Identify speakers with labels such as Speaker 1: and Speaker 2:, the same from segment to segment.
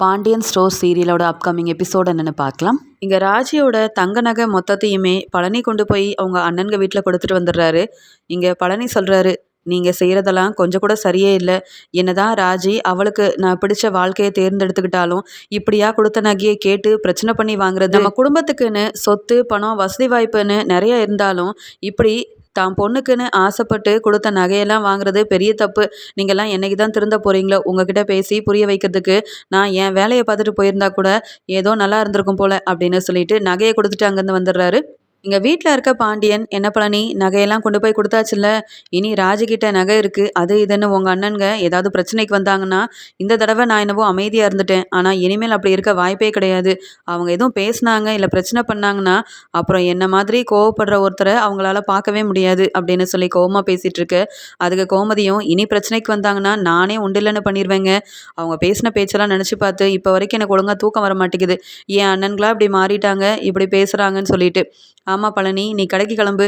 Speaker 1: Pandian store சீரியலோட upcoming episode என்னென்னு பார்க்கலாம். இங்கே ராஜியோட தங்க நகை மொத்தத்தையுமே பழனி கொண்டு போய் அவங்க அண்ணன்க வீட்டில் கொடுத்துட்டு வந்துடுறாரு. இங்கே பழனி சொல்கிறாரு நீங்கள் செய்கிறதெல்லாம் கொஞ்சம் கூட சரியே இல்லை. என்ன தான் ராஜி அவளுக்கு நான் பிடிச்ச வாழ்க்கையை தேர்ந்தெடுத்துக்கிட்டாலும் இப்படியா கொடுத்த நகையை கேட்டு பிரச்சனை பண்ணி வாங்குறது? நம்ம குடும்பத்துக்குன்னு சொத்து பணம் வசதி வாய்ப்புன்னு நிறைய இருந்தாலும் இப்படி தான் பொண்ணுக்குன்னு ஆசைப்பட்டு கொடுத்த நகையெல்லாம் வாங்குறது பெரிய தப்பு. நீங்கள்லாம் என்னைக்கு தான் திருந்த போகிறீங்களோ உங்ககிட்ட பேசி புரிய வைக்கிறதுக்கு நான் என் வேலையை பார்த்துட்டு போயிருந்தா கூட ஏதோ நல்லா இருந்திருக்கும் போல் அப்படின்னு சொல்லிட்டு நகையை கொடுத்துட்டு அங்கேருந்து வந்துடுறாரு. எங்கள் வீட்டில் இருக்க பாண்டியன் என்ன பழனி நகையெல்லாம் கொண்டு போய் கொடுத்தாச்சுல்ல? இனி ராஜுகிட்ட நகை இருக்குது அது இதுன்னு உங்கள் அண்ணனுங்க ஏதாவது பிரச்சனைக்கு வந்தாங்கன்னா இந்த தடவை நான் என்னவோ அமைதியாக இருந்துட்டேன். ஆனால் இனிமேல் அப்படி இருக்க வாய்ப்பே கிடையாது. அவங்க எதுவும் பேசினாங்க இல்லை பிரச்சனை பண்ணாங்கன்னா அப்புறம் என்ன மாதிரி கோவப்படுற ஒருத்தரை அவங்களால பார்க்கவே முடியாது அப்படின்னு சொல்லி கோவமாக பேசிகிட்டு இருக்கு. அதுக்கு கோமதியும் இனி பிரச்சனைக்கு வந்தாங்கன்னா நானே உண்டில்லன்னு பண்ணிடுவேங்க அவங்க பேசின பேச்செல்லாம் நினச்சி பார்த்து இப்போ வரைக்கும் எனக்கு ஒழுங்காக தூக்கம் வர மாட்டேங்குது. என் அண்ணன்களா இப்படி மாறிட்டாங்க இப்படி பேசுகிறாங்கன்னு சொல்லிட்டு. ஆமாம் பழனி நீ கடைக்கு கிளம்பு.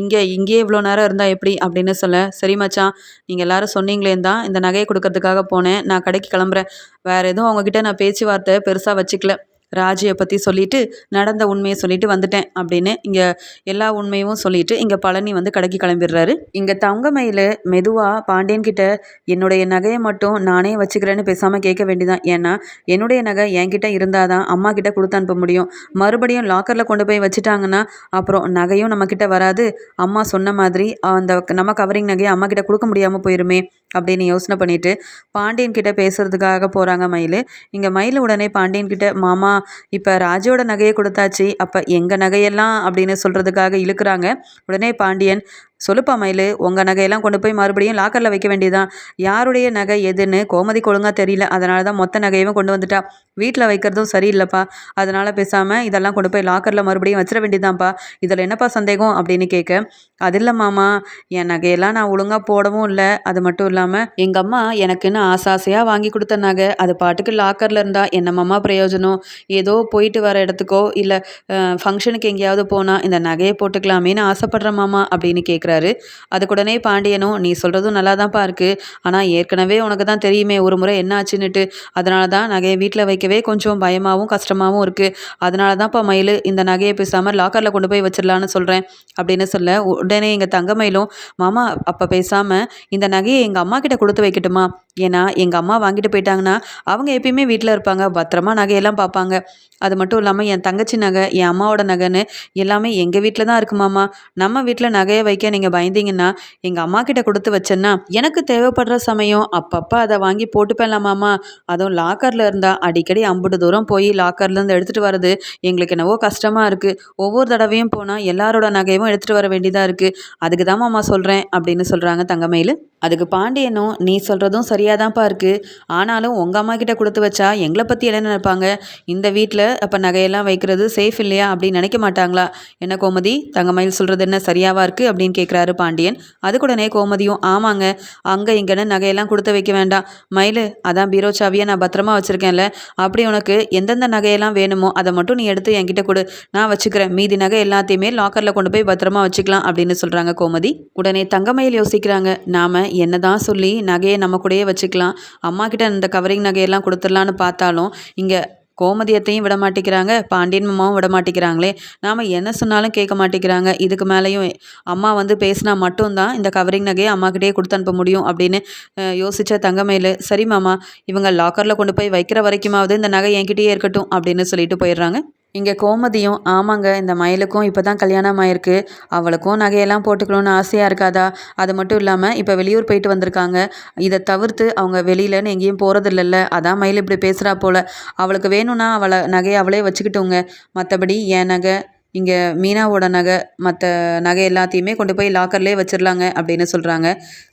Speaker 1: இங்கே இங்கேயே இவ்வளோ நேரம் இருந்தால் எப்படி? அப்படின்னு சொல்ல சரி மச்சான் நீங்கள் எல்லாரும் சொன்னீங்களேன் தான் இந்த நகையை கொடுக்கறதுக்காக போனேன் நான் கடைக்கு கிளம்புறேன். வேறு எதுவும் அவங்கக்கிட்ட நான் பேச்சுவார்த்தை பெருசாக வச்சுக்கல. ராஜியை பற்றி சொல்லிவிட்டு நடந்த உண்மையை சொல்லிட்டு வந்துட்டேன் அப்படின்னு இங்கே எல்லா உண்மையும் சொல்லிட்டு இங்கே பழனி வந்து கடைக்கு கிளம்பிடுறாரு. இங்கே தங்கமயில் மெதுவாக பாண்டியன்கிட்ட என்னுடைய நகையை மட்டும் நானே வச்சுக்கிறேன்னு பேசாமல் கேட்க வேண்டியதான் ஏன்னா என்னுடைய நகை என்கிட்ட இருந்தால் தான் அம்மா கிட்ட கொடுத்து அனுப்ப முடியும். மறுபடியும் லாக்கரில் கொண்டு போய் வச்சுட்டாங்கன்னா அப்புறம் நகையும் நம்மக்கிட்ட வராது. அம்மா சொன்ன மாதிரி அந்த நம்ம கவரிங் நகையை அம்மா கிட்ட கொடுக்க முடியாமல் போயிருமே அப்படின்னு யோசனை பண்ணிட்டு பாண்டியன் கிட்ட பேசுறதுக்காக போகிறாங்க மயில். இங்கே மயில் உடனே பாண்டியன் கிட்ட மாமா இப்போ ராஜோட நகையை கொடுத்தாச்சு. அப்போ எங்கள் நகையெல்லாம் அப்படின்னு சொல்கிறதுக்காக இழுக்கிறாங்க. உடனே பாண்டியன் சொல்லுப்பா மயில். உங்கள் நகையெல்லாம் கொண்டு போய் மறுபடியும் லாக்கரில் வைக்க வேண்டியதான் யாருடைய நகை எதுன்னு கோமதி ஒழுங்காக தெரியல. அதனால தான் மொத்த நகையும் கொண்டு வந்துட்டா. வீட்டில் வைக்கிறதும் சரியில்லைப்பா. அதனால் பேசாமல் இதெல்லாம் கொண்டு போய் லாக்கரில் மறுபடியும் வச்சிட வேண்டியதான்ப்பா இதில் என்னப்பா சந்தேகம் அப்படின்னு கேட்க அது இல்லை மாமா. என் நகையெல்லாம் நான் ஒழுங்காக போடவும் இல்லை. அது மட்டும் இல்லாமல் எங்கள் அம்மா எனக்குன்னு ஆசை ஆசையாக வாங்கி கொடுத்த நகை. அது பாட்டுக்கு லாக்கரில் இருந்தால் என்ன மாமா பிரயோஜனம்? ஏதோ போயிட்டு வர இடத்துக்கோ இல்லை ஃபங்க்ஷனுக்கு எங்கேயாவது போனால் இந்த நகையை போட்டுக்கலாமேன்னு ஆசைப்படுறேன் மாமா அப்படின்னு கேட்க கேட்குறாரு அதுக்குடனே பாண்டியனும் நீ சொல்கிறதும் நல்லா தான்ப்பா இருக்குது ஆனால் ஏற்கனவே உனக்கு தான் தெரியுமே ஒரு முறை என்ன ஆச்சுன்னுட்டு. அதனால தான் நகையை வீட்டில் வைக்கவே கொஞ்சம் பயமாகவும் கஷ்டமாகவும் இருக்குது அதனால தான்ப்பா மயில் இந்த நகையை பேசாமல் லாக்கரில் கொண்டு போய் வச்சிடலான்னு சொல்கிறேன் அப்படின்னு சொல்ல உடனே எங்கள் தங்கமயிலும் மாமா அப்போ பேசாமல் இந்த நகையை எங்கள் அம்மா கிட்ட கொடுத்து வைக்கட்டுமா? ஏன்னா எங்கள் அம்மா வாங்கிட்டு போயிட்டாங்கன்னா அவங்க எப்பயுமே வீட்டில் இருப்பாங்க பத்திரமா நகையெல்லாம் பார்ப்பாங்க. அது மட்டும் இல்லாமல் என் தங்கச்சி நகை என் அம்மாவோட நகைன்னு எல்லாமே எங்கள் வீட்டில் தான் இருக்குமாம்மா நம்ம வீட்டில் நகையை வைக்க நீங்கள் பயந்தீங்கன்னா எங்கள் அம்மா கிட்ட கொடுத்து வச்சேன்னா எனக்கு தேவைப்படுற சமயம் அப்பப்போ அதை வாங்கி போட்டுப்பேன்லாமாம்மா அதுவும் லாக்கரில் இருந்தால் அடிக்கடி ஐம்பது தூரம் போய் லாக்கர்லேருந்து எடுத்துகிட்டு வர்றது எங்களுக்கு என்னவோ கஷ்டமாக இருக்குது ஒவ்வொரு தடவையும் போனால் எல்லாரோட நகையும் எடுத்துகிட்டு வர வேண்டியதாக இருக்குது அதுக்கு தான் மாமா சொல்கிறேன் அப்படின்னு சொல்கிறாங்க தங்கமயில். அதுக்கு பாண்டியனும் நீ சொல்கிறதும் சரியாக தான்ப்பா இருக்குது ஆனாலும் உங்கள் அம்மா கிட்ட கொடுத்து வச்சா எங்களை பற்றி என்ன நினைப்பாங்க? இந்த வீட்டில் அப்போ நகையெல்லாம் வைக்கிறது சேஃப் இல்லையா அப்படின்னு நினைக்க மாட்டாங்களா? என்ன கோமதி தங்கமயில் சொல்கிறது என்ன சரியாவா இருக்குது அப்படின்னு கேட்குறாரு பாண்டியன். அதுக்குடனே கோமதியும் ஆமாங்க அங்கே இங்கேன்னு நகையெல்லாம் கொடுத்து வைக்க வேண்டாம். மயில் அதான் பீரோ சாவியை நான் பத்திரமா வச்சுருக்கேன்ல. அப்படி உனக்கு எந்தெந்த நகையெல்லாம் வேணுமோ அதை மட்டும் நீ எடுத்து என்கிட்ட கொடு. நான் வச்சுக்கிறேன். மீதி நகை எல்லாத்தையுமே லாக்கரில் கொண்டு போய் பத்திரமா வச்சுக்கலாம் அப்படின்னு சொல்கிறாங்க கோமதி. உடனே தங்கமயில் யோசிக்கிறாங்க. நாம் என்ன தான் சொல்லி நகையை நம்ம கூடயே வச்சுக்கலாம். அம்மா கிட்ட இந்த கவரிங் நகையெல்லாம் கொடுத்துடலான்னு பார்த்தாலும் இங்கே கோமதியத்தையும் விட மாட்டேங்கிறாங்க பாண்டியன் மாமாவும் விட மாட்டேங்கிறாங்களே. நாம் என்ன சொன்னாலும் கேட்க மாட்டேங்கிறாங்க. இதுக்கு மேலேயும் அம்மா வந்து பேசினா மட்டும்தான் இந்த கவரிங் நகையை அம்மாக்கிட்டே கொடுத்து அனுப்ப முடியும் அப்படின்னு யோசித்த தங்கமேலு சரி மாமா இவங்க லாக்கரில் கொண்டு போய் வைக்கிற வரைக்குமாவது இந்த நகை என்கிட்டயே இருக்கட்டும் அப்படின்னு சொல்லிட்டு போயிடுறாங்க. இங்கே கோமதியும் ஆமாங்க இந்த மயிலுக்கும் இப்போ தான் கல்யாணம் ஆயிருக்கு அவளுக்கும் நகையெல்லாம் போட்டுக்கணும்னு ஆசையாக இருக்காதா? அது மட்டும் இல்லாமல் இப்போ வெளியூர் போயிட்டு வந்திருக்காங்க. இதை தவிர்த்து அவங்க வெளியிலன்னு எங்கேயும் போகிறதில்லல்ல அதான் மயில் இப்படி பேசுகிறா போல். அவளுக்கு வேணும்னா அவளை நகையை அவளே வச்சுக்கிட்டோங்க. மற்றபடி என் நகை இங்கே மீனாவோட நகை மற்ற நகை எல்லாத்தையுமே கொண்டு போய் லாக்கர்லேயே வச்சிடலாங்க அப்படின்னு சொல்கிறாங்க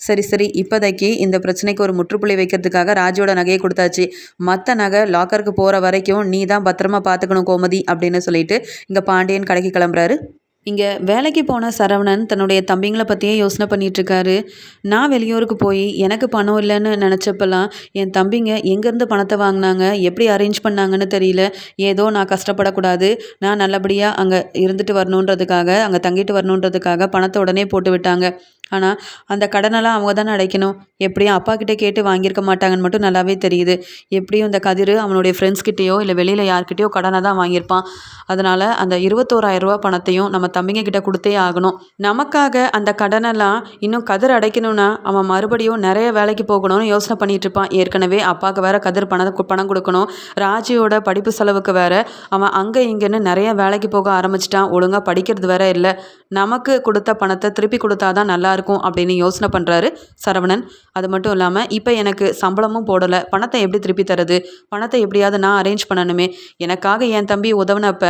Speaker 1: சரி சரி இப்போதைக்கு இந்த பிரச்சனைக்கு ஒரு முற்றுப்புள்ளி வைக்கிறதுக்காக ராஜோட நகையை கொடுத்தாச்சு. மற்ற நகை லாக்கருக்கு போகிற வரைக்கும் நீ தான் பத்திரமா பார்த்துக்கணும் கோமதி அப்படின்னு சொல்லிட்டு இங்கே பாண்டியன் கடைக்கு கிளம்புறாரு. இங்கே வேலைக்கு போன சரவணன் தன்னுடைய தம்பிங்களை பற்றியே யோசனை பண்ணிகிட்ருக்காரு நான் வெளியூருக்கு போய் எனக்கு பணம் இல்லைன்னு நினச்சப்பெல்லாம் என் தம்பிங்க எங்கேருந்து பணத்தை வாங்கினாங்க எப்படி அரேஞ்ச் பண்ணாங்கன்னு தெரியல. ஏதோ நான் கஷ்டப்படக்கூடாது நான் நல்லபடியாக அங்கே இருந்துட்டு வரணுன்றதுக்காக அங்கே தங்கிட்டு வரணுன்றதுக்காக பணத்தை உடனே போட்டு விட்டாங்க. ஆனால் அந்த கடனெல்லாம் அவங்க தானே அடைக்கணும். எப்படியும் அப்பா கிட்டே கேட்டு வாங்கியிருக்க மாட்டாங்கன்னு மட்டும் நல்லாவே தெரியுது. எப்படியும் இந்த கதிர் அவனுடைய ஃப்ரெண்ட்ஸ் கிட்டேயோ இல்லை வெளியில் யார்கிட்டயோ கடனை தான் வாங்கியிருப்பான். அதனால் அந்த இருபத்தோராயிரரூபா பணத்தையும் நம்ம தம்பிங்க கிட்ட கொடுத்தே ஆகணும். நமக்காக அந்த கடனெல்லாம் இன்னும் கதிர் அடைக்கணும்னா அவன் மறுபடியும் நிறைய வேலைக்கு போகணும்னு யோசனை பண்ணிட்டு இருப்பான். ஏற்கனவே அப்பாவுக்கு வேற கதிர் பணம் பணம் கொடுக்கணும். ராஜியோட படிப்பு செலவுக்கு வேற அவன் அங்கே இங்கேன்னு நிறைய வேலைக்கு போக ஆரம்பிச்சிட்டான். ஒழுங்காக படிக்கிறது வேற இல்லை. நமக்கு கொடுத்த பணத்தை திருப்பி கொடுத்தாதான் நல்லாயிருக்கும் அப்படின்னு யோசனை பண்ணுறாரு சரவணன். அது மட்டும் இல்லாமல் இப்போ எனக்கு சம்பளமும் போடலை. பணத்தை எப்படி திருப்பி தரது? பணத்தை எப்படியாவது நான் அரேஞ்ச் பண்ணணுமே. எனக்காக என் தம்பி உதவுனப்ப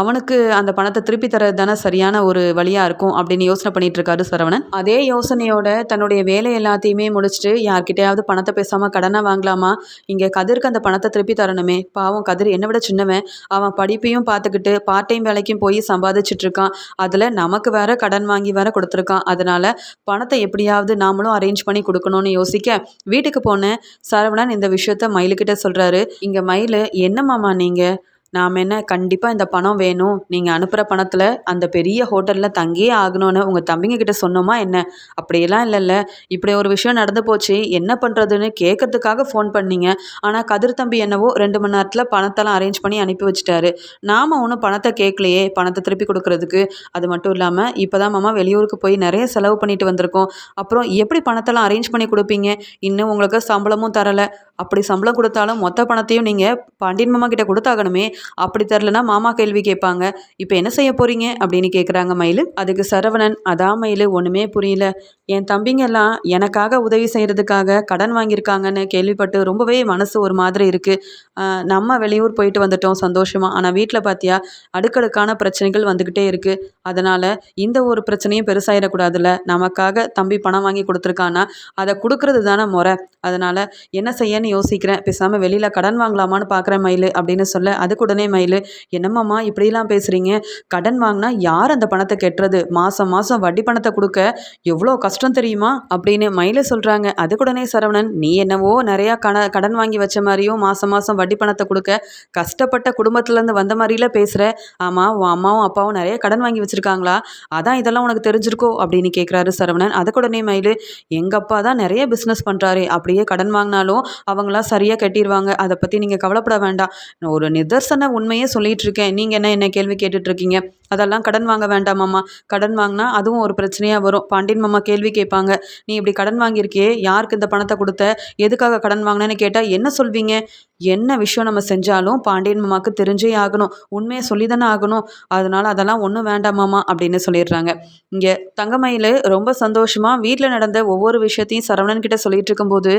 Speaker 1: அவனுக்கு அந்த பணத்தை திருப்பி தரது தானே சரியான ஒரு வழியாக இருக்கும் அப்படின்னு யோசனை பண்ணிட்டு இருக்காரு சரவணன். அதே யோசனையோட தன்னுடைய வேலை எல்லாத்தையுமே முடிச்சுட்டு யார்கிட்டயாவது பணத்தை பேசாமல் கடனை வாங்கலாமா? இங்கே கதிருக்கு அந்த பணத்தை திருப்பி தரணுமே. பாவம் கதிர் என்னை விட சின்னவன். அவன் படிப்பையும் பார்த்துக்கிட்டு பார்ட் டைம் வேலைக்கும் போய் சம்பாதிச்சுட்டு இருக்கான். அதில் நமக்கு வேற கடன் வாங்கி வேற கொடுத்துருக்கான். அதனால பணத்தை எப்படியாவது நாமளும் அரேஞ்ச் பண்ணி கொடுக்கணும்னு யோசிக்க வீட்டுக்கு போனேன். சரவணன் இந்த விஷயத்த மயிலுக்கிட்ட சொல்கிறாரு இங்கே மயில் என்னம்மாமா நீங்கள் நாம் என்ன கண்டிப்பாக இந்த பணம் வேணும். நீங்கள் அனுப்புகிற பணத்தில் அந்த பெரிய ஹோட்டலில் தங்கியே ஆகணும்னு உங்கள் தம்பிங்க கிட்ட சொன்னோமா என்ன? அப்படியெல்லாம் இல்லைல்ல. இப்படி ஒரு விஷயம் நடந்து போச்சு. என்ன பண்ணுறதுன்னு கேட்கறதுக்காக ஃபோன் பண்ணீங்க. ஆனால் கதிர் தம்பி என்னவோ ரெண்டு மணி நேரத்தில் பணத்தெல்லாம் அரேஞ்ச் பண்ணி அனுப்பி வச்சுட்டாரு. நாம் ஒன்றும் பணத்தை கேட்கலையே பணத்தை திருப்பி கொடுக்கறதுக்கு. அது மட்டும் இல்லாமல் இப்போ தான் மாமா வெளியூருக்கு போய் நிறைய செலவு பண்ணிட்டு வந்திருக்கோம். அப்புறம் எப்படி பணத்தெல்லாம் அரேஞ்ச் பண்ணி கொடுப்பீங்க? இன்னும் உங்களுக்கு சம்பளமும் தரலை. அப்படி சம்பளம் கொடுத்தாலும் மொத்த பணத்தையும் நீங்கள் பாண்டியன் மாமா கிட்ட கொடுத்தாகணுமே. அப்படி தரலனா மாமா கேள்வி கேட்பாங்க. இப்போ என்ன செய்ய போகிறீங்க அப்படின்னு கேட்குறாங்க மயில். அதுக்கு சரவணன் அதான் மயில் ஒன்றுமே புரியல. என் தம்பிங்கெல்லாம் எனக்காக உதவி செய்கிறதுக்காக கடன் வாங்கியிருக்காங்கன்னு கேள்விப்பட்டு ரொம்பவே மனசு ஒரு மாதிரி இருக்குது நம்ம வெளியூர் போயிட்டு வந்துட்டோம் சந்தோஷமாக ஆனால் வீட்டில் பார்த்தியா அடுக்கடுக்கான பிரச்சனைகள் வந்துக்கிட்டே இருக்குது அதனால் இந்த ஒரு பிரச்சனையும் பெருசாயிடக்கூடாதுல்ல. நமக்காக தம்பி பணம் வாங்கி கொடுத்துருக்கான்னா அதை கொடுக்கறது தானே முறை. அதனால் என்ன செய்யன்னு யோசிக்கிறேன். பேசாமல் வெளியில் கடன் வாங்கலாமான்னு பார்க்குறேன் மயில் அப்படின்னு சொல்ல அதுக்கு உடனே மயில்? என்னம்மாம்மா இப்படிலாம் பேசுகிறீங்க கடன் வாங்கினா யார் அந்த பணத்தை கெட்டுறது? மாதம் மாதம் வட்டி பணத்தை கொடுக்க எவ்வளோ கஷ்டம் தெரியுமா? அப்படின்னு மயில சொல்கிறாங்க அதுக்குடனே சரவணன் நீ என்னவோ நிறையா கட கடன் வாங்கி வச்ச மாதிரியும் மாதம் மாதம் வட்டி பணத்தை கொடுக்க கஷ்டப்பட்ட குடும்பத்துலேருந்து வந்த மாதிரில பேசுகிற ஆமாம் உன் அம்மாவும் அப்பாவும் நிறைய கடன் வாங்கி வச்சுருக்காங்களா? அதான் இதெல்லாம் உனக்கு தெரிஞ்சிருக்கோ? அப்படின்னு கேட்குறாரு சரவணன். அதுக்குடனே மயில் எங்கள் அப்பா தான் நிறைய பிஸ்னஸ் பண்ணுறாரு அப்படியே கடன் வாங்கினாலும் அவங்களாம் சரியாக கட்டிடுவாங்க அதை பற்றி நீங்கள் கவலைப்பட வேண்டாம். ஒரு நிதர்சன உண்மையே சொல்லிகிட்டு இருக்கேன் நீங்கள் என்ன என்ன கேள்வி கேட்டுட்ருக்கீங்க அதெல்லாம் கடன் வாங்க வேண்டாமாம்மா கடன் வாங்கினா அதுவும் ஒரு பிரச்சனையாக வரும். பாண்டியன் மாமா கேள்வி கேட்பாங்க. நீ இப்படி கடன் வாங்கியிருக்கியே? யாருக்கு இந்த பணத்தை கொடுத்த? எதுக்காக கடன் வாங்கினேன்னு கேட்டால் என்ன சொல்வீங்க? என்ன விஷயம் நம்ம செஞ்சாலும் பாண்டியன் மாமாவுக்கு தெரிஞ்சே ஆகணும். உண்மையை சொல்லி தானே ஆகணும். அதனால் அதெல்லாம் ஒன்றும் வேண்டாமாமா அப்படின்னு சொல்லிடுறாங்க. இங்கே தங்கமயில் ரொம்ப சந்தோஷமாக வீட்டில் நடந்த ஒவ்வொரு விஷயத்தையும் சரவணன் கிட்ட சொல்லிட்டு இருக்கும்போது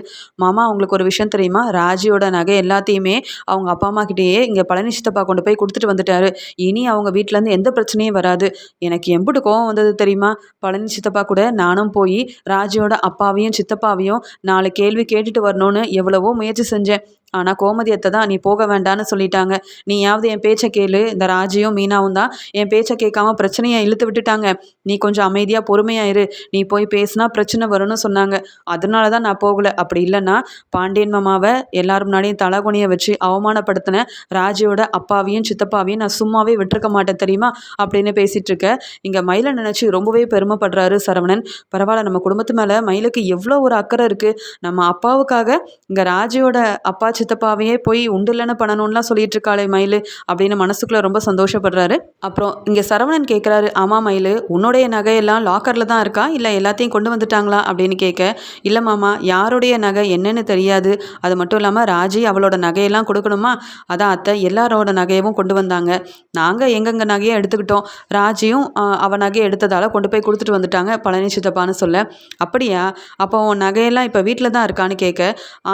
Speaker 1: மாமா அவங்களுக்கு ஒரு விஷயம் தெரியுமா? ராஜியோட நகை எல்லாத்தையுமே அவங்க அப்பா அம்மா கிட்டேயே இங்கே பழனி சித்தப்பா கொண்டு போய் கொடுத்துட்டு வந்துட்டாரு. இனி அவங்க வீட்டிலேருந்து எந்த பிரச்சனையும் வராது. எனக்கு எம்பிட்டு கோவம் வந்தது தெரியுமா? பழனி சித்தப்பா கூட நானும் போய் ராஜியோட அப்பாவையும் சித்தப்பாவையும் நாலு கேள்வி கேட்டுட்டு வரணும்னு எவ்வளவோ முயற்சி செஞ்சேன். ஆனால் கோமதி அத்தை தான் நீ போக வேண்டான்னு சொல்லிட்டாங்க. நீயாவது என் பேச்சை கேளு. இந்த ராஜியும் மீனாவும் தான் என் பேச்சை கேட்காம பிரச்சனையை இழுத்து விட்டுட்டாங்க. நீ கொஞ்சம் அமைதியாக பொறுமையாக இரு. நீ போய் பேசினா பிரச்சனை வரும்னு சொன்னாங்க. அதனால தான் நான் போகலை. அப்படி இல்லைன்னா பாண்டியன் மாமாவை எல்லாரும் முன்னாடியும் தலகுனியை வச்சு அவமானப்படுத்தின ராஜியோட அப்பாவையும் சித்தப்பாவையும் நான் சும்மாவே விட்டுருக்க மாட்டேன் தெரியுமா? அப்படின்னு பேசிகிட்டு இருக்க. இங்கே மயிலை நினச்சி ரொம்பவே பெருமைப்படுறாரு சரவணன். பரவாயில்ல நம்ம குடும்பத்து மேலே மயிலுக்கு எவ்வளோ ஒரு அக்கறை இருக்குது நம்ம அப்பாவுக்காக இங்கே ராஜியோட அப்பா சித்தப்பாவையே போய் உண்டுலன்னு பண்ணணும்லாம் சொல்லிட்டு இருக்காளே மயில் அப்படின்னு மனசுக்குள்ளே ரொம்ப சந்தோஷப்படுறாரு. அப்புறம் இங்கே சரவணன் கேட்குறாரு ஆமாம் மயில் உன்னுடைய நகையெல்லாம் லாக்கரில் தான் இருக்கா? இல்லை எல்லாத்தையும் கொண்டு வந்துட்டாங்களா? அப்படின்னு கேட்க இல்லை மாமா யாருடைய நகை என்னன்னு தெரியாது. அது மட்டும் இல்லாமல் ராஜி அவளோட நகையெல்லாம் கொடுக்கணுமா? அதான் அத்தை எல்லாரோட நகையவும் கொண்டு வந்தாங்க. நாங்கள் எங்கெங்க நகையை எடுத்துக்கிட்டோம்? ராஜியும் அவள் நகையை எடுத்ததால் கொண்டு போய் கொடுத்துட்டு வந்துட்டாங்க பழனி சித்தப்பான்னு சொல்ல. அப்படியா? அப்போ உன் நகையெல்லாம் இப்போ வீட்டில் தான் இருக்கான்னு கேட்க.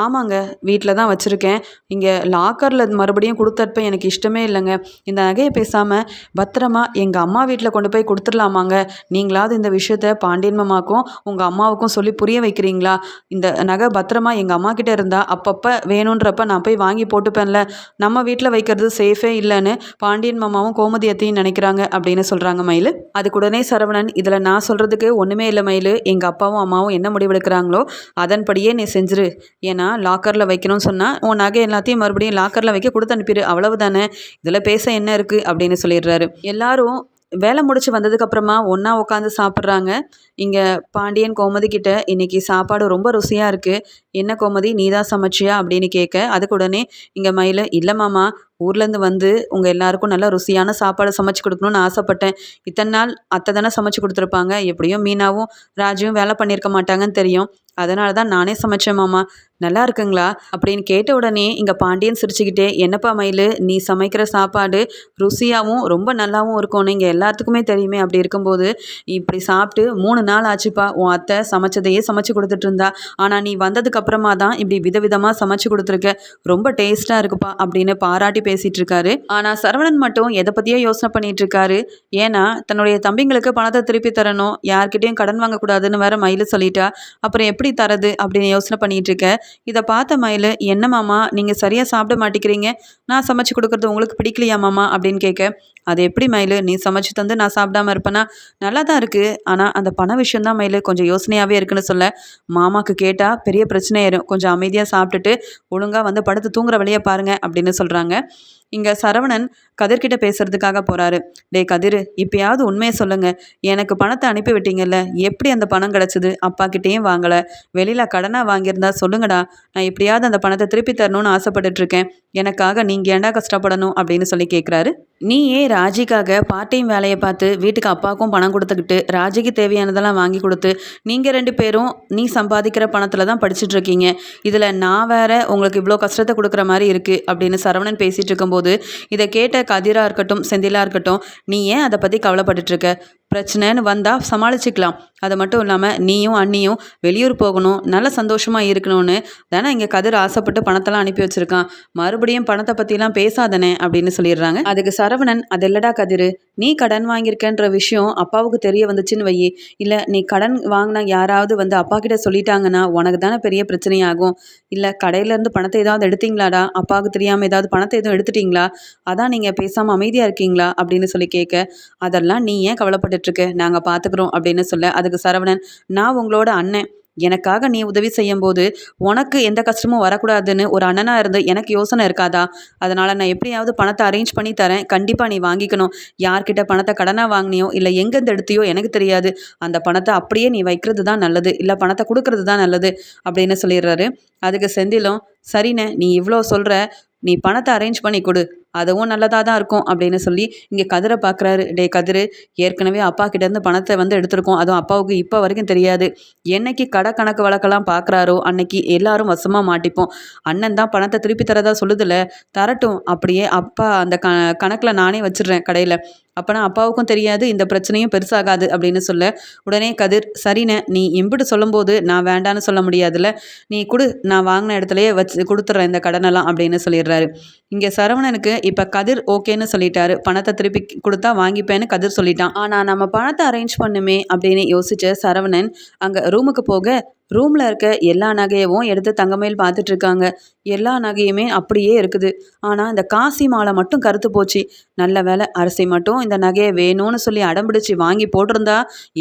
Speaker 1: ஆமாங்க வீட்டில் தான் வச்சுருக்கேன் வச்சுருக்கேன் இங்கே லாக்கரில் மறுபடியும் கொடுத்தப்ப எனக்கு இஷ்டமே இல்லைங்க. இந்த நகையை பேசாமல் பத்திரமா எங்கள் அம்மா வீட்டில் கொண்டு போய் கொடுத்துடலாமாங்க? நீங்களாவது இந்த விஷயத்த பாண்டியன் மாமாக்கும் உங்கள் அம்மாவுக்கும் சொல்லி புரிய வைக்கிறீங்களா? இந்த நகை பத்திரமா எங்கள் அம்மா கிட்டே இருந்தால் அப்பப்போ வேணுன்றப்ப நான் போய் வாங்கி போட்டுப்பேன்ல. நம்ம வீட்டில் வைக்கிறது சேஃபே இல்லைன்னு பாண்டியன் மாமாவும் கோமதியத்தையும் நினைக்கிறாங்க அப்படின்னு சொல்கிறாங்க மயில். அதுக்கு உடனே சரவணன் இதில் நான் சொல்கிறதுக்கு ஒன்றுமே இல்லை மயில். எங்கள் அப்பாவும் அம்மாவும் என்ன முடிவெடுக்கிறாங்களோ அதன்படியே நீ செஞ்சிரு. ஏன்னா லாக்கரில் வைக்கணும்னு சொன்னால் உன் நகை எல்லாத்தையும் மறுபடியும் லாக்கரில் வைக்க கொடுத்து அனுப்பிடு அவ்வளவு தானே இதில் பேச என்ன இருக்குது அப்படின்னு சொல்லிடுறாரு. எல்லாரும் வேலை முடிச்சு வந்ததுக்கப்புறமா ஒன்றா உட்காந்து சாப்பிட்றாங்க. இங்கே பாண்டியன் கோமதி கிட்ட இன்னைக்கு சாப்பாடு ரொம்ப ருசியாக இருக்குது என்ன கோமதி? நீ தான் சமைச்சியா? அப்படின்னு கேட்க அதுக்கு உடனே இங்கே மயில் இல்லை மாமா. ஊர்லேருந்து வந்து உங்கள் எல்லாருக்கும் நல்லா ருசியான சாப்பாடு சமைச்சு கொடுக்கணும்னு ஆசைப்பட்டேன். இத்தனை நாள் அத்தை தானே சமைச்சு கொடுத்துருப்பாங்க. எப்படியும் மீனாவும் ராஜுவும் வேலை பண்ணியிருக்க மாட்டாங்கன்னு தெரியும். அதனால தான் நானே சமைச்சேன் மாமா. நல்லா இருக்குங்களா? அப்படின்னு கேட்ட உடனே இங்கே பாண்டியன் சிரிச்சுக்கிட்டே என்னப்பா மயில் நீ சமைக்கிற சாப்பாடு ருசியாகவும் ரொம்ப நல்லாவும் இருக்கும் இங்கே எல்லாத்துக்குமே தெரியுமே. அப்படி இருக்கும்போது இப்படி சாப்பிட்டு மூணு நாள் ஆச்சுப்பா. உன் அத்தை சமைச்சதையே சமைச்சு கொடுத்துட்டு இருந்தா ஆனால் நீ வந்ததுக்கு அப்புறமா தான் இப்படி விதவிதமாக சமைச்சு கொடுத்துருக்க. ரொம்ப டேஸ்ட்டாக இருக்குப்பா. அப்படின்னு பாராட்டி பேசிட்டு இருக்காரு ஆனால் சரவணன் மட்டும் எதை பற்றியோ யோசனை பண்ணிட்டு இருக்காரு ஏன்னா தன்னுடைய தம்பிங்களுக்கு பணத்தை திருப்பி தரணும் யார்கிட்டயும் கடன் வாங்கக்கூடாதுன்னு வேற மயில் சொல்லிட்டா. அப்புறம் எப்படி தரது அப்படின்னு யோசனை பண்ணிட்டு இருக்க இதை பார்த்த மயில் என்ன மாமா நீங்கள் சரியாக சாப்பிட மாட்டேங்கிறீங்க நான் சமைச்சு கொடுக்குறது உங்களுக்கு பிடிக்கலையா மாமா? அப்படின்னு கேட்க அது எப்படி மயில்? நீ சமைச்சு தந்து நான் சாப்பிடாம இருப்பேனா? நல்லா தான் இருக்குது ஆனால் அந்த பண விஷயம்தான் மயிலு மயில் கொஞ்சம் யோசனையாகவே இருக்குன்னு சொல்ல. மாமாக்கு கேட்டால் பெரிய பிரச்சனை ஆயிரும். கொஞ்சம் அமைதியாக சாப்பிட்டுட்டு ஒழுங்காக வந்து படுத்து தூங்குற வழியை பாருங்க அப்படின்னு சொல்கிறாங்க இங்கே சரவணன் கதிர்கிட்ட பேசுறதுக்காக போகிறாரு டே கதிர் இப்பயாவது உண்மையை சொல்லுங்க. எனக்கு பணத்தை அனுப்பி விட்டீங்கல்ல எப்படி அந்த பணம் கிடச்சிது? அப்பா கிட்டேயும் வாங்கலை. வெளியில் கடனாக வாங்கியிருந்தா சொல்லுங்கடா. நான் எப்படியாவது அந்த பணத்தை திருப்பி தரணும்னு ஆசைப்பட்டுட்டு இருக்கேன். எனக்காக நீங்கள் ஏன்டா கஷ்டப்படணும்? அப்படின்னு சொல்லி கேட்குறாரு நீ ஏன் ராஜிக்காக பார்ட் டைம் வேலையை பார்த்து வீட்டுக்கு அப்பாவுக்கும் பணம் கொடுத்துக்கிட்டு ராஜிக்கு தேவையானதெல்லாம் வாங்கி கொடுத்து நீங்கள் ரெண்டு பேரும் நீ சம்பாதிக்கிற பணத்தில் தான் படிச்சுட்டு இருக்கீங்க. இதில் நான் வேற உங்களுக்கு இவ்வளோ கஷ்டத்தை கொடுக்குற மாதிரி இருக்குது அப்படின்னு சரவணன் பேசிகிட்டு இருக்கும்போது இதை கேட்ட கதிராக இருக்கட்டும் செந்திலாக இருக்கட்டும் நீ ஏன் அதை பற்றி கவலைப்பட்டுட்டு இருக்க? பிரச்சனைன்னு வந்தால் சமாளிச்சுக்கலாம். அது மட்டும் இல்லாமல் நீயும் அண்ணியும் வெளியூர் போகணும் நல்ல சந்தோஷமாக இருக்கணும்னு தானே இங்கே கதிர் ஆசைப்பட்டு பணத்தெல்லாம் அனுப்பி வச்சுருக்கான். மறுபடியும் பணத்தை பற்றிலாம் பேசாதனே அப்படின்னு சொல்லிடுறாங்க. அதுக்கு சரவணன் அது இல்லடா கதிர் நீ கடன் வாங்கியிருக்கன்ற விஷயம் அப்பாவுக்கு தெரிய வந்துச்சுன்னு வையே. இல்லை நீ கடன் வாங்கினா யாராவது வந்து அப்பா கிட்ட சொல்லிட்டாங்கன்னா உனக்கு தானே பெரிய பிரச்சனையாகும். இல்லை கடையிலேருந்து பணத்தை ஏதாவது எடுத்தீங்களாடா? அப்பாவுக்கு தெரியாமல் ஏதாவது பணத்தை எதுவும் எடுத்துட்டீங்களா? அதான் நீங்கள் பேசாமல் அமைதியாக இருக்கீங்களா? அப்படின்னு சொல்லி கேட்க அதெல்லாம் நீ ஏன் கவலைப்பட்டு இருக்கு நாங்கள் பார்த்துக்குறோம் அப்படின்னு சொல்ல அதுக்கு சரவணன் நான் உங்களோட அண்ணன். எனக்காக நீ உதவி செய்யும்போது உனக்கு எந்த கஷ்டமும் வரக்கூடாதுன்னு ஒரு அண்ணனாக இருந்து எனக்கு யோசனை இருக்காதா? அதனால் நான் எப்படியாவது பணத்தை அரேஞ்ச் பண்ணி தரேன். கண்டிப்பாக நீ வாங்கிக்கணும். யார்கிட்ட பணத்தை கடனாக வாங்கினியோ இல்லை எங்கேருந்து எடுத்தியோ எனக்கு தெரியாது. அந்த பணத்தை அப்படியே நீ வைக்கிறது தான் நல்லது. இல்லை பணத்தை கொடுக்கறது தான் நல்லது அப்படின்னு சொல்லிடுறாரு. அதுக்கு செந்திலும் சரிண்ணே நீ இவ்வளோ சொல்கிற நீ பணத்தை அரேஞ்ச் பண்ணி கொடு. அதுவும் நல்லதாக தான் இருக்கும் அப்படின்னு சொல்லி இங்கே கதிரை பார்க்குறாரு டே கதிர் ஏற்கனவே அப்பா கிட்டேருந்து பணத்தை வந்து எடுத்திருக்கோம். அதுவும் அப்பாவுக்கு இப்போ வரைக்கும் தெரியாது. என்னைக்கு கடை கணக்கு வழக்கெல்லாம் பார்க்குறாரோ அன்னைக்கு எல்லாரும் வசமாக மாட்டிப்போம். அண்ணன் தான் பணத்தை திருப்பி தரதா சொல்லுதில்ல தரட்டும். அப்படியே அப்பா அந்த க கணக்கில் நானே வச்சிடுறேன் கடையில். அப்போனா அப்பாவுக்கும் தெரியாது இந்த பிரச்சனையும் பெருசாகாது அப்படின்னு சொல்ல உடனே கதிர் சரிண்ணே நீ இம்பிட்டு சொல்லும்போது நான் வேண்டான்னு சொல்ல முடியாதுல்ல. நீ கொடு நான் வாங்கின இடத்துலையே வச்சு கொடுத்துட்றேன் இந்த கடனெல்லாம் அப்படின்னு சொல்லிடுறாரு. இங்கே சரவணனுக்கு இப்போ கதிர் ஓகேன்னு சொல்லிட்டாரு. பணத்தை திருப்பி கொடுத்தா வாங்கிப்பேன்னு கதிர் சொல்லிட்டான். ஆனால் நம்ம பணத்தை அரேஞ்ச் பண்ணுமே அப்படின்னு யோசிச்ச சரவணன் அங்கே ரூமுக்கு போக ரூமில் இருக்க எல்லா நகையவும் எடுத்து தங்கமேல் பார்த்துட்டு இருக்காங்க எல்லா நகையுமே அப்படியே இருக்குது. ஆனால் இந்த காசி மாலை மட்டும் கருத்து போச்சு. நல்ல வேலை அரிசி மட்டும் இந்த நகையை வேணும்னு சொல்லி அடம்பிடிச்சு வாங்கி போட்டிருந்தா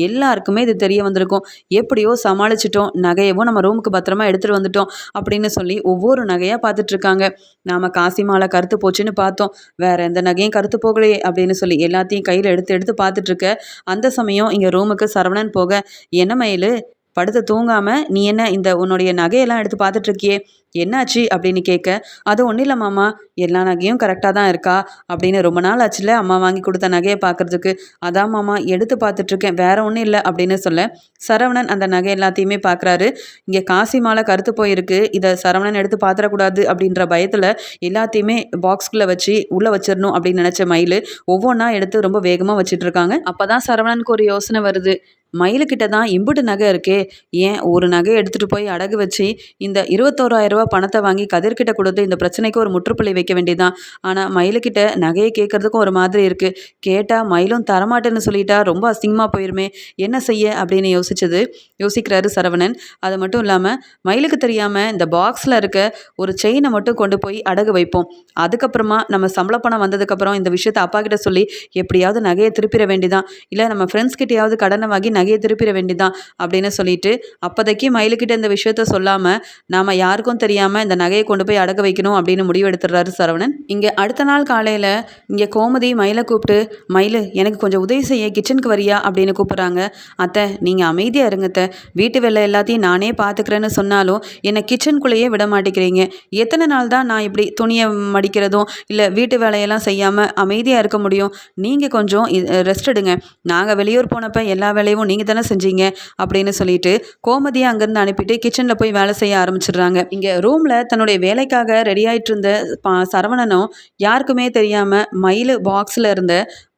Speaker 1: எல்லாருக்குமே இது தெரிய வந்திருக்கும். எப்படியோ சமாளிச்சிட்டோம். நகையவும் நம்ம ரூமுக்கு பத்திரமா எடுத்துகிட்டு வந்துட்டோம் அப்படின்னு சொல்லி ஒவ்வொரு நகையாக பார்த்துட்டு இருக்காங்க நாம் காசி மாலை கருத்து போச்சுன்னு பார்த்தோம். வேற எந்த நகையும் கருத்து போகலையே அப்படின்னு சொல்லி எல்லாத்தையும் கையில் எடுத்து எடுத்து பார்த்துட்டு இருக்க அந்த சமயம் இங்கே ரூமுக்கு சரவணன் போக என்ன மயில்? படுத்து தூங்காம நீ என்ன இந்த உன்னுடைய நகையெல்லாம் எடுத்து பார்த்துட்டு இருக்கியே என்னாச்சு? அப்படின்னு கேட்க அது ஒன்றும் இல்லை மாமா. எல்லா நகையும் கரெக்டாக தான் இருக்கா? அப்படின்னு ரொம்ப நாள் ஆச்சுல அம்மா வாங்கி கொடுத்த நகையை பார்க்கறதுக்கு. அதான் மாமா எடுத்து பார்த்துட்ருக்கேன் வேற ஒன்றும் இல்லை. அப்படின்னு சொல்ல சரவணன் அந்த நகை எல்லாத்தையுமே பார்க்குறாரு. இங்கே காசி மாலை கருத்து போயிருக்கு. இதை சரவணன் எடுத்து பார்த்துடக்கூடாது அப்படின்ற பயத்தில் எல்லாத்தையுமே பாக்ஸ்குள்ளே வச்சு உள்ளே வச்சிடணும் அப்படின்னு நினச்ச மயில் ஒவ்வொன்றா எடுத்து ரொம்ப வேகமாக வச்சுட்டு இருக்காங்க அப்போ தான் சரவணனுக்கு ஒரு யோசனை வருது. மயிலுக்கிட்ட தான் இம்புட்டு நகை இருக்கே. ஏன் ஒரு நகை எடுத்துகிட்டு போய் அடகு வச்சு இந்த இருபத்தோராயிரம் ரூபா பணத்தை வாங்கி கதிர்கிட்ட கொடுத்து இந்த பிரச்சனைக்கு ஒரு முற்றுப்புள்ளி வைக்க வேண்டியதான் ஆனால் மயிலுக்கிட்ட நகையை கேட்கறதுக்கும் ஒரு மாதிரி இருக்குது கேட்டால் மயிலும் தரமாட்டேன்னு சொல்லிட்டா ரொம்ப அசிங்கமாக போயிருமே. என்ன செய்ய அப்படின்னு யோசிச்சது. யோசிக்கிறாரு சரவணன். அது மட்டும் இல்லாமல் மயிலுக்கு தெரியாமல் இந்த பாக்ஸில் இருக்க ஒரு செயினை மட்டும் கொண்டு போய் அடகு வைப்போம். அதுக்கப்புறமா நம்ம சம்பள பணம் வந்ததுக்கப்புறம் இந்த விஷயத்தை அப்பா கிட்ட சொல்லி எப்படியாவது நகையை திருப்பிட வேண்டியதான் இல்லை நம்ம ஃப்ரெண்ட்ஸ் கிட்டேயாவது கடனை வாங்கி நகையை திருப்பிட வேண்டிதான் அப்படின்னு சொல்லிட்டு அப்போதைக்கு மயிலுக்கிட்ட இந்த விஷயத்த சொல்லாமல் நாம் யாருக்கும் தெரியாமல் இந்த நகையை கொண்டு போய் அடக்க வைக்கணும் அப்படின்னு முடிவு எடுத்துடுறாரு சரவணன். இங்கே அடுத்த நாள் காலையில் இங்கே கோமதி மயிலை கூப்பிட்டு மயில் எனக்கு கொஞ்சம் உதவி செய்ய கிச்சனுக்கு வரியா? அப்படின்னு கூப்பிட்றாங்க. அத்தை நீங்கள் அமைதியாக இருங்க அத்தை. வீட்டு வேலை எல்லாத்தையும் நானே பார்த்துக்கிறேன்னு சொன்னாலும் என்னை கிச்சனுக்குள்ளேயே விட மாட்டேங்கிறீங்க. எத்தனை நாள் தான் நான் இப்படி துணியை மடிக்கிறதும் இல்லை வீட்டு வேலையெல்லாம் செய்யாமல் அமைதியாக இருக்க முடியும்? நீங்கள் கொஞ்சம் ரெஸ்ட் எடுங்க. நாங்கள் வெளியூர் போனப்போ எல்லா வேலையும் நீங்கள் தானே செஞ்சீங்க அப்படின்னு சொல்லிட்டு கோமதியை அங்கேருந்து அனுப்பிட்டு கிச்சனில் போய் வேலை செய்ய ஆரம்பிச்சிடுறாங்க. இங்கே ரூமில் தன்னுடைய வேலைக்காக ரெடி ஆகிட்டு இருந்த பா சரவணனும் யாருக்குமே தெரியாமல் மயில் பாக்ஸில் இருந்த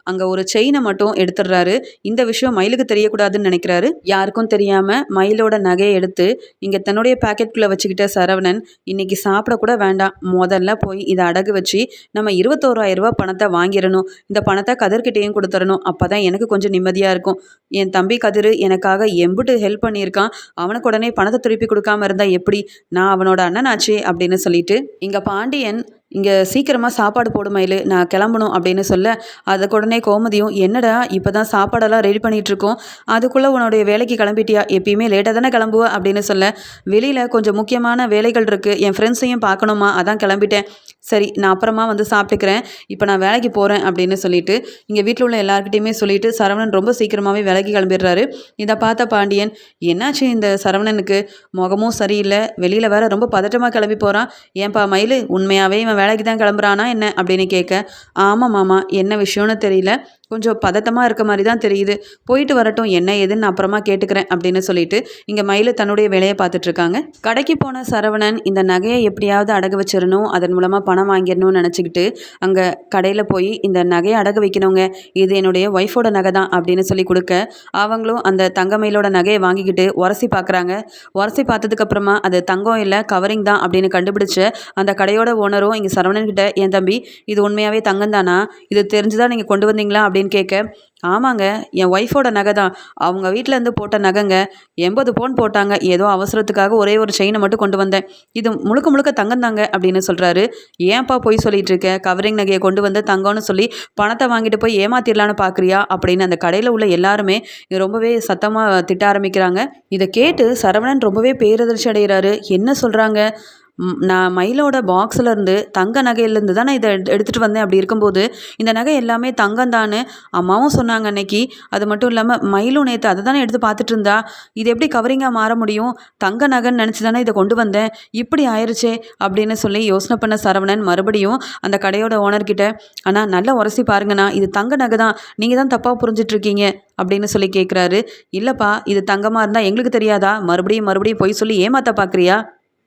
Speaker 1: அங்கே ஒரு செயினை மட்டும் எடுத்துடுறாரு. இந்த விஷயம் மயிலுக்கு தெரியக்கூடாதுன்னு நினைக்கிறாரு. யாருக்கும் தெரியாமல் மயிலோட நகையை எடுத்து இங்கே தன்னுடைய பேக்கெட்குள்ளே வச்சுக்கிட்ட சரவணன் இன்னைக்கு சாப்பிடக்கூட வேண்டாம். முதல்ல போய் இதை அடகு வச்சு நம்ம இருபத்தோராயிரரூபா பணத்தை வாங்கிடணும். இந்த பணத்தை கதிர்கிட்டேயும் கொடுத்துடணும். அப்போ தான் எனக்கு கொஞ்சம் நிம்மதியாக இருக்கும். என் தம்பி கதிர் எனக்காக எம்பிட்டு ஹெல்ப் பண்ணியிருக்கான். அவனுக்கு உடனே பணத்தை திருப்பி கொடுக்காம இருந்தால் எப்படி? நான் அவனோட அண்ணனாச்சே அப்படின்னு சொல்லிட்டு இங்கே பாண்டியன் இங்கே சீக்கிரமாக சாப்பாடு போடு மயில் நான் கிளம்பணும் அப்படின்னு சொல்ல அதுக்கு உடனே கோமதியும் என்னடா இப்போ தான் சாப்பாடெல்லாம் ரெடி பண்ணிகிட்ருக்கோம் அதுக்குள்ளே உன்னுடைய வேலைக்கு கிளம்பிட்டியா? எப்பயுமே லேட்டாக தானே கிளம்புவ? அப்படின்னு சொல்ல வெளியில் கொஞ்சம் முக்கியமான வேலைகள் இருக்குது என் ஃப்ரெண்ட்ஸையும் பார்க்கணுமா? அதான் கிளம்பிட்டேன். சரி நான் அப்புறமா வந்து சாப்பிட்டுக்கிறேன். இப்போ நான் வேலைக்கு போகிறேன் அப்படின்னு சொல்லிட்டு இங்கே வீட்டில் உள்ள எல்லாருக்கிட்டையுமே சொல்லிட்டு சரவணன் ரொம்ப சீக்கிரமாகவே வேலைக்கு கிளம்பிடுறாரு. இதை பார்த்த பாண்டியன் என்னாச்சு இந்த சரவணனுக்கு? முகமும் சரியில்லை. வெளியில் வேற ரொம்ப பதட்டமாக கிளம்பி போகிறான் ஏன்பா மயில்? உண்மையாகவே இவன் வேலைக்கு தான் கிளம்புறானா என்ன? அப்படின்னு கேட்க ஆமாம் மாமா என்ன விஷயம்னு தெரியல. கொஞ்சம் பதட்டமாக இருக்க மாதிரி தான் தெரியுது. போயிட்டு வரட்டும். என்ன ஏதுன்னு அப்புறமா கேட்டுக்கிறேன். அப்படின்னு சொல்லிட்டு இங்கே மயில் தன்னுடைய வேலையை பார்த்துட்ருக்காங்க கடைக்கு போன சரவணன் இந்த நகையை எப்படியாவது அடகு வச்சிடணும். அதன் மூலமாக பணம் வாங்கிடணும்னு நினச்சிக்கிட்டு அங்கே கடையில் போய் இந்த நகையை அடகு வைக்கணுங்க இது என்னுடைய ஒய்ஃபோட நகை தான் அப்படின்னு சொல்லி கொடுக்க அவங்களும் அந்த தங்கமயிலோட நகையை வாங்கிக்கிட்டு உரசி பார்க்குறாங்க. உரசி பார்த்ததுக்கப்புறமா அது தங்கம் இல்லை கவரிங் தான் அப்படின்னு கண்டுபிடிச்ச அந்த கடையோட ஓனரும் இங்கே சரவணன்கிட்ட என் தம்பி இது உண்மையாகவே தங்கம் தானா இது தெரிஞ்சுதான் நீங்கள் கொண்டு வந்தீங்களா? அப்படின்னு கேட்க ஆமாங்க என் ஒய்ஃபோட நகை தான். அவங்க வீட்டிலேருந்து போட்ட நகைங்க எண்பது பவுன் போட்டாங்க. ஏதோ அவசரத்துக்காக ஒரே ஒரு செயினை மட்டும் கொண்டு வந்தேன். இது முழுக்க முழுக்க தங்கம் தாங்க அப்படின்னு சொல்கிறாரு ஏன்ப்பா போய் சொல்லிட்டு இருக்க? கவரிங் நகையை கொண்டு வந்து தங்கம்னு சொல்லி பணத்தை வாங்கிட்டு போய் ஏமாத்திடலான்னு பார்க்குறியா அப்படின்னு அந்த கடையில் உள்ள எல்லாருமே ரொம்பவே சத்தமாக திட்ட ஆரம்பிக்கிறாங்க. இதை கேட்டு சரவணன் ரொம்பவே பேரதிர்ச்சி அடைகிறாரு. என்ன சொல்கிறாங்க நான் மயிலோட பாக்ஸில் இருந்து தங்க நகையிலேருந்து தான் நான் இதை எடுத்துகிட்டு வந்தேன். அப்படி இருக்கும்போது இந்த நகை எல்லாமே தங்கம் தானு அம்மாவும் சொன்னாங்க அன்னைக்கு. அது மட்டும் இல்லாமல் மயிலும் நேற்று அதை தானே எடுத்து பார்த்துட்டு இருந்தா. இது எப்படி கவரிங்காக மாற முடியும்? தங்க நகைன்னு நினச்சி தானே இதை கொண்டு வந்தேன். இப்படி ஆயிடுச்சே அப்படின்னு சொல்லி யோசனை பண்ண சரவணன் மறுபடியும் அந்த கடையோட ஓனர்கிட்ட ஆனால் நல்லா உரசி பாருங்கண்ணா. இது தங்க நகை தான். நீங்கள் தான் தப்பாக புரிஞ்சிட்ருக்கீங்க அப்படின்னு சொல்லி கேட்குறாரு இல்லைப்பா இது தங்கமாக இருந்தால் எங்களுக்கு தெரியாதா? மறுபடியும் மறுபடியும் பொய் சொல்லி ஏமாத்த பார்க்குறியா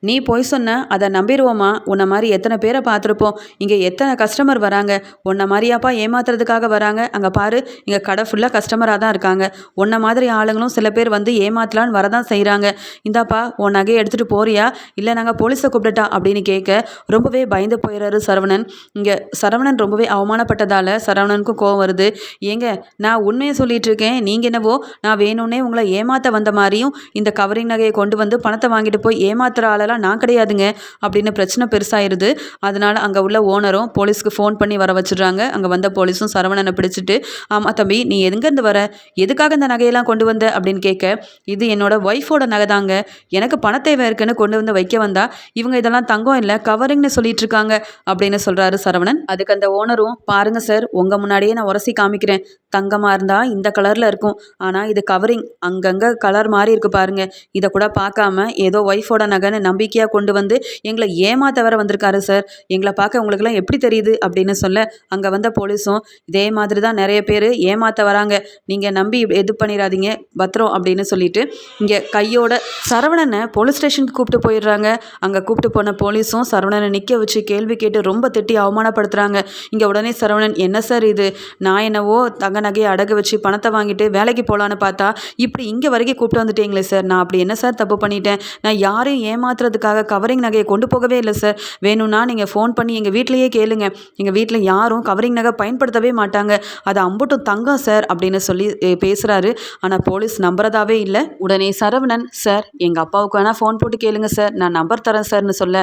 Speaker 1: நீ போய் சொன்ன அதை நம்பிடுவோமா உன்னை மாதிரி எத்தனை பேரை பார்த்துருப்போம். இங்கே எத்தனை கஸ்டமர் வராங்க? உன்னை மாதிரியாப்பா ஏமாத்துறதுக்காக வராங்க? அங்கே பாரு இங்கே கடை ஃபுல்லாக கஸ்டமராக தான் இருக்காங்க. உன்னை மாதிரி ஆளுங்களும் சில பேர் வந்து ஏமாத்தலான்னு வரதான் செய்கிறாங்க இந்தாப்பா உன் நகையை எடுத்துகிட்டு போறியா? இல்லை நாங்கள் போலீஸை கூப்பிட்டுட்டா? அப்படின்னு கேட்க ரொம்பவே பயந்து போயிடுறாரு சரவணன். இங்கே சரவணன் ரொம்பவே அவமானப்பட்டதால் சரவணனுக்கும் கோவம் வருது. ஏங்க நான் உண்மையை சொல்லிட்டு இருக்கேன். நீங்கள் என்னவோ நான் வேணும்னே உங்களை ஏமாற்ற வந்த மாதிரியும் இந்த கவரிங் நகையை கொண்டு வந்து பணத்தை வாங்கிட்டு போய் ஏமாத்துற அதெல்லாம் நான் கிடையாதுங்க அப்படின்னு பிரச்சனை பெருசாகிடுது அதனால் அங்கே உள்ள ஓனரும் போலீஸ்க்கு ஃபோன் பண்ணி வர வச்சிடுறாங்க. அங்கே வந்த போலீஸும் சரவணனை பிடிச்சிட்டு ஆமாம் தம்பி நீ எங்கேருந்து வர? எதுக்காக இந்த நகையெல்லாம் கொண்டு வந்த? அப்படின்னு கேட்க இது என்னோட ஒய்ஃபோட நகை தாங்க. எனக்கு பண தேவை இருக்குன்னு கொண்டு வந்து வைக்க வந்தா இவங்க இதெல்லாம் தங்கம் இல்லை கவரிங்னு சொல்லிட்டு இருக்காங்க அப்படின்னு சொல்கிறாரு சரவணன். அதுக்கு அந்த ஓனரும் பாருங்க சார் உங்கள் முன்னாடியே நான் உரசி காமிக்கிறேன். தங்கமாக இருந்தால் இந்த கலரில் இருக்கும். ஆனால் இது கவரிங் அங்கங்கே கலர் மாதிரி இருக்குது பாருங்க. இதை கூட பார்க்காம ஏதோ ஒய்ஃபோட நகைன்னு நம்பிக்கையாக கொண்டு வந்து எங்களை ஏமாத்த வர வந்திருக்காரு சார். எங்களை பார்க்க உங்களுக்குலாம் எப்படி தெரியுது அப்படின்னு சொல்ல அங்கே வந்த போலீஸும் இதே மாதிரி தான் நிறைய பேர் ஏமாத்த வராங்க. நீங்கள் நம்பி எது பண்ணிடாதீங்க பத்திரம் அப்படின்னு சொல்லிட்டு இங்கே கையோட சரவணனை போலீஸ் ஸ்டேஷனுக்கு கூப்பிட்டு போயிடுறாங்க. அங்கே கூப்பிட்டு போன போலீஸும் சரவணனை நிற்க வச்சு கேள்வி கேட்டு ரொம்ப திட்டி அவமானப்படுத்துகிறாங்க இங்கே உடனே சரவணன் என்ன சார் இது? நான் என்னவோ தங்க நகையை அடகு வச்சு பணத்தை வாங்கிட்டு வேலைக்கு போகலான்னு பார்த்தா இப்படி இங்கே வரைக்கும் கூப்பிட்டு வந்துட்டீங்களே சார். நான் அப்படி என்ன சார் தப்பு பண்ணிட்டேன்? நான் யாரையும் ஏமாத்துற மறைக்கிறதுக்காக கவரிங் நகையை கொண்டு போகவே இல்லை சார் வேணும்னா நீங்கள் ஃபோன் பண்ணி எங்கள் வீட்லேயே கேளுங்க. எங்கள் வீட்டில் யாரும் கவரிங் நகை பயன்படுத்தவே மாட்டாங்க. அது அம்புட்டும் தங்கம் சார் அப்படின்னு சொல்லி பேசுகிறாரு ஆனால் போலீஸ் நம்புறதாவே இல்லை. உடனே சரவணன் சார் எங்கள் அப்பாவுக்கு வேணால் ஃபோன் போட்டு கேளுங்க சார் நான் நம்பர் தரேன் சார்னு சொல்ல.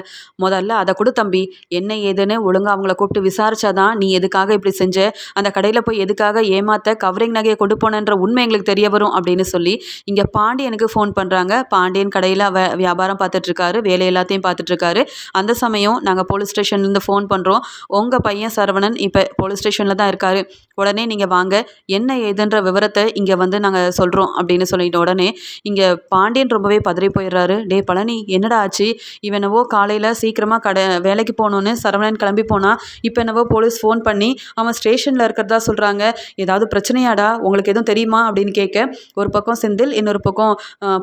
Speaker 1: முதல்ல அதை கொடு தம்பி. என்ன ஏதுன்னு ஒழுங்காக அவங்கள கூப்பிட்டு விசாரிச்சாதான் நீ எதுக்காக இப்படி செஞ்ச? அந்த கடையில் போய் எதுக்காக ஏமாத்த கவரிங் நகையை கொண்டு போனன்ற உண்மை எங்களுக்கு தெரிய வரும் அப்படின்னு சொல்லி இங்கே பாண்டியனுக்கு ஃபோன் பண்ணுறாங்க பாண்டியன் கடையில் வியாபாரம் பார்த்துட்ருக்காரு இருக்காரு வேலை எல்லாத்தையும் பார்த்துட்டு இருக்காரு அந்த சமயம் நாங்கள் போலீஸ் ஸ்டேஷன்லேருந்து ஃபோன் பண்ணுறோம் உங்கள் பையன் சரவணன் இப்போ போலீஸ் ஸ்டேஷனில் தான் இருக்காரு. உடனே நீங்கள் வாங்க என்ன ஏதுன்ற விவரத்தை இங்கே வந்து நாங்கள் சொல்கிறோம் அப்படின்னு சொல்லிட்ட உடனே இங்கே பாண்டியன் ரொம்பவே பதறி போயிடுறாரு. டே பழனி என்னடா ஆச்சு? இவனவோ காலையில் சீக்கிரமாக கடை வேலைக்கு போகணுன்னு சரவணன் கிளம்பி போனால் இப்போ என்னவோ போலீஸ் ஃபோன் பண்ணி அவன் ஸ்டேஷனில் இருக்கிறதா சொல்கிறாங்க ஏதாவது பிரச்சனையாடா? உங்களுக்கு எதுவும் தெரியுமா? அப்படின்னு கேட்க ஒரு பக்கம் செந்தில் இன்னொரு பக்கம்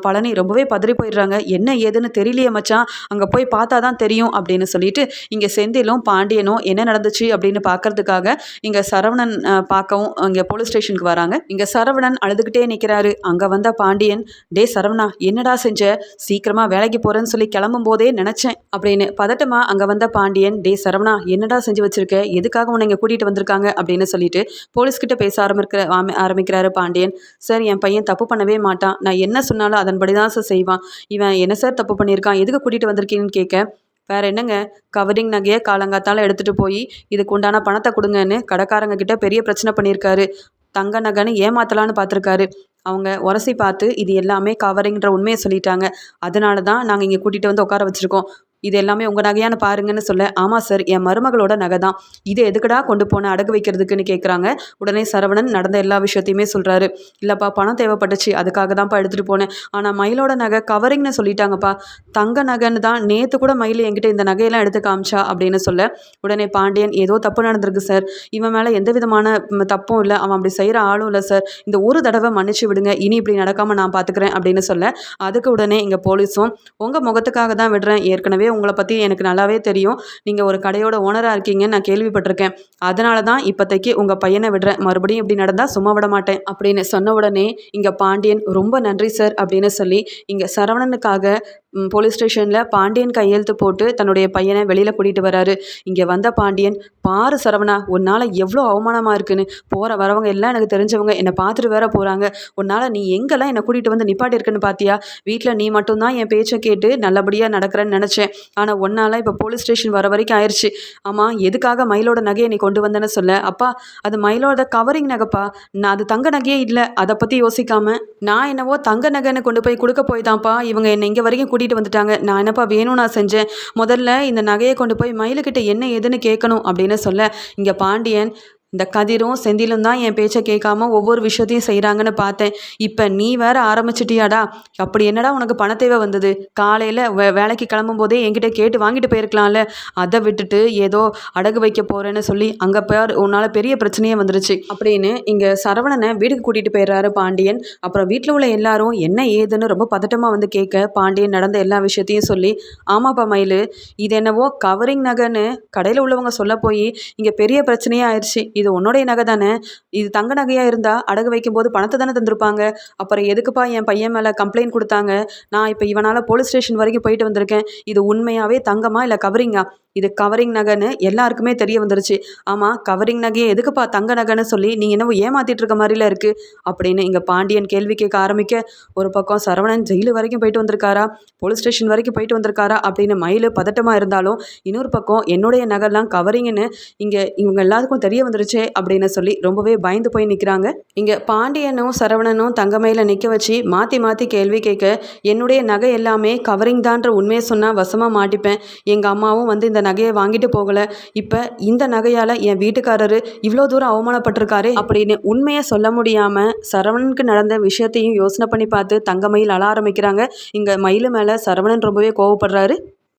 Speaker 1: பழனி ரொம்பவே பதறி போயிடுறாங்க. என்ன ஏதுன்னு தெரியலையே மச்சான் அங்கே போய் பார்த்தா தான் தெரியும் அப்படின்னு சொல்லிட்டு இங்கே செந்திலும் பாண்டியனும் என்ன நடந்துச்சு அப்படின்னு பார்க்கறதுக்காக இங்கே சரவணன் பார்க்கவும் இங்கே போலீஸ் ஸ்டேஷனுக்கு வராங்க. இங்கே சரவணன் அழுதுகிட்டே நிற்கிறாரு அங்கே வந்த பாண்டியன் டே சரவணா என்னடா செஞ்ச? சீக்கிரமாக வேலைக்கு போகிறேன்னு சொல்லி கிளம்பும் போதே நினச்சேன் அப்படின்னு பதட்டமா அங்கே வந்த பாண்டியன் டே சரவணா என்னடா செஞ்சு வச்சிருக்க? எதுக்காக உன்னை இங்கே கூட்டிகிட்டு வந்திருக்காங்க? அப்படின்னு சொல்லிட்டு போலீஸ்கிட்ட பேச ஆரம்பிக்கிற ஆமி- ஆரம்பிக்கிறாரு பாண்டியன். சார் என் பையன் தப்பு பண்ணவே மாட்டான். நான் என்ன சொன்னாலும் அதன்படி தான் சார் செய்வான். இவன் என்ன சார் தப்பு பண்ணியிருக்கான்? எதுக்கு கூட்டிகிட்டு வந்திருக்கீங்கன்னு கேட்க வேற என்னங்க? கவரிங் நகையை காலங்காத்தால எடுத்துகிட்டு போய் இதுக்கு உண்டான பணத்தை கொடுங்கன்னு கடைக்காரங்க கிட்ட பெரிய பிரச்சனை பண்ணியிருக்காரு. தங்க நகைன்னு ஏமாத்தலான்னு பார்த்துருக்காரு அவங்க உரசி பார்த்து இது எல்லாமே கவரிங்கிற உண்மையை சொல்லிட்டாங்க. அதனால தான் நாங்கள் இங்கே கூட்டிகிட்டு வந்து உட்கார வச்சுருக்கோம். இது எல்லாமே உங்கள் நகையான்னு பாருங்கன்னு சொல்ல ஆமாம் சார் என் மருமகளோட நகை தான். இது எதுக்குடா கொண்டு போன அடகு வைக்கிறதுக்குன்னு கேட்குறாங்க உடனே சரவணன் நடந்த எல்லா விஷயத்தையுமே சொல்கிறாரு இல்லைப்பா பணம் தேவைப்பட்டுச்சு. அதுக்காக தான்ப்பா எடுத்துகிட்டு போனேன். ஆனால் மயிலோட நகை கவரிங்னு சொல்லிட்டாங்கப்பா. தங்க நகைன்னு தான் நேற்று கூட மயில் என்கிட்ட இந்த நகையெல்லாம் எடுத்து காமிச்சா அப்படின்னு சொல்ல உடனே பாண்டியன் ஏதோ தப்பு நடந்திருக்கு சார். இவன் மேலே எந்த விதமான தப்பும் இல்லை. அவன் அப்படி செய்கிற ஆளும் இல்லை சார். இந்த ஒரு தடவை மன்னிச்சு விடுங்க. இனி இப்படி நடக்காமல் நான் பார்த்துக்கிறேன் அப்படின்னு சொல்ல அதுக்கு உடனே இங்கே போலீஸும் உங்கள் முகத்துக்காக தான் விடுறேன். ஏற்கனவே உங்களை பற்றி எனக்கு நல்லாவே தெரியும். நீங்கள் ஒரு கடையோட ஓனராக இருக்கீங்கன்னு நான் கேள்விப்பட்டிருக்கேன். அதனால தான் இப்போதைக்கு உங்கள் பையனை விடுறேன். மறுபடியும் இப்படி நடந்தால் சும்மா விட மாட்டேன் அப்படின்னு சொன்ன உடனே இங்கே பாண்டியன் ரொம்ப நன்றி சார் அப்படின்னு சொல்லி இங்கே சரவணனுக்காக போலீஸ் ஸ்டேஷனில் பாண்டியன் கையெழுத்து போட்டு தன்னுடைய பையனை வெளியில் கூட்டிகிட்டு வராரு. இங்கே வந்த பாண்டியன் பாரு சரவணா உன்னால் எவ்வளோ அவமானமாக இருக்குன்னு. போகிற வரவங்க எல்லாம் எனக்கு தெரிஞ்சவங்க. என்னை பார்த்துட்டு வேற போகிறாங்க உன்னால் நீ எங்கெல்லாம் என்னை கூட்டிகிட்டு வந்து நிப்பாட்டியிருக்குன்னு பார்த்தியா வீட்டில் நீ மட்டும்தான் என் பேச்சை கேட்டு நல்லபடியாக நடக்கிறேன்னு நினச்சேன். ஆனால் ஒன்றால் இப்போ போலீஸ் ஸ்டேஷன் வர வரைக்கும் ஆயிடுச்சு ஆமாம் எதுக்காக மயிலோட நகையை நீ கொண்டு வந்தேன்னு சொல்ல? அப்பா அது மயிலோட கவரிங் நகைப்பா? நான் அது தங்க நகையே இல்லை. அதை பற்றி யோசிக்காமல் நான் என்னவோ தங்க நகைன்னு கொண்டு போய் கொடுக்க போய் தான்ப்பா. இவங்க என்னை இங்கே வரைக்கும் கூட்டிகிட்டு வந்துட்டாங்க. நான் என்னப்பா வேணும் நான் செஞ்சேன். முதல்ல இந்த நகையை கொண்டு போய் மயிலுக்கிட்ட என்ன ஏதுன்னு கேட்கணும் அப்படின்னு சொல்ல இங்கே பாண்டியன் இந்த கதிரும் செந்திலும் தான் என் பேச்சை கேட்காம ஒவ்வொரு விஷயத்தையும் செய்கிறாங்கன்னு பார்த்தேன். இப்போ நீ வேற ஆரம்பிச்சிட்டியாடா? அப்படி என்னடா உனக்கு பண தேவை வந்தது? காலையில் வே வேலைக்கு கிளம்பும் போதே என்கிட்ட கேட்டு வாங்கிட்டு போயிருக்கலாம்ல. அதை விட்டுட்டு ஏதோ அடகு வைக்க போகிறேன்னு சொல்லி அங்கே போய் உன்னால் பெரிய பிரச்சனையே வந்துருச்சு. அப்படின்னு இங்கே சரவணனை வீட்டுக்கு கூட்டிகிட்டு போயிடுறாரு பாண்டியன். அப்புறம் வீட்டில் உள்ள எல்லாரும் என்ன ஏதுன்னு ரொம்ப பதட்டமாக வந்து கேட்க பாண்டியன் நடந்த எல்லா விஷயத்தையும் சொல்லி ஆமாப்பா மயில் இது என்னவோ கவரிங் நகைன்னு கடையில் உள்ளவங்க சொல்ல போய் இங்கே பெரிய பிரச்சனையே ஆயிடுச்சு இது உன்னுடைய நகை தானே? இது தங்க நகையாக இருந்தால் அடகு வைக்கும்போது பணத்தை தானே தந்திருப்பாங்க? அப்புறம் எதுக்குப்பா என் பையன் மேலே கம்ப்ளைண்ட் கொடுத்தாங்க? நான் இப்போ இவனால் போலீஸ் ஸ்டேஷன் வரைக்கும் போயிட்டு வந்திருக்கேன். இது உண்மையாகவே தங்கமா இல்லை கவரிங்கா இது கவரிங் நகைன்னு எல்லாருக்குமே தெரிய வந்துருச்சு. ஆமாம் கவரிங் நகையை எதுக்குப்பா தங்க நகைன்னு சொல்லி நீங்கள் என்னவோ ஏமாத்திட்டு இருக்க மாதிரில இருக்குது அப்படின்னு இங்கே பாண்டியன் கேள்வி கேட்க ஆரம்பிக்க ஒரு பக்கம் சரவணன் ஜெயிலு வரைக்கும் போயிட்டு வந்திருக்காரா போலீஸ் ஸ்டேஷன் வரைக்கும் போயிட்டு வந்திருக்காரா அப்படின்னு மயில் பதட்டமாக இருந்தாலும் இன்னொரு பக்கம் என்னுடைய நகைலாம் கவரிங்னு இங்கே இவங்க எல்லாருக்கும் தெரிய வந்துருச்சே அப்படின்னு சொல்லி ரொம்பவே பயந்து போய் நிற்கிறாங்க இங்கே பாண்டியனும் சரவணனும் தங்கமயில நிற்க வச்சு மாற்றி மாற்றி கேள்வி கேட்க என்னுடைய நகை எல்லாமே கவரிங் தான்ற உண்மையை சொன்னால் வசமாக மாட்டிப்பேன். எங்கள் அம்மாவும் வந்து இந்த இந்த நகையை வாங்கிட்டு போகலை. இப்போ இந்த நகையால் என் வீட்டுக்காரரு இவ்வளோ தூரம் அவமானப்பட்டிருக்காரு அப்படின்னு உண்மையை சொல்ல முடியாமல் சரவணனுக்கு நடந்த விஷயத்தையும் யோசனை பண்ணி பார்த்து தங்கமயில் அழ ஆரம்பிக்கிறாங்க. இங்கே மயிலு மேலே சரவணன் ரொம்பவே கோவப்படுறாரு.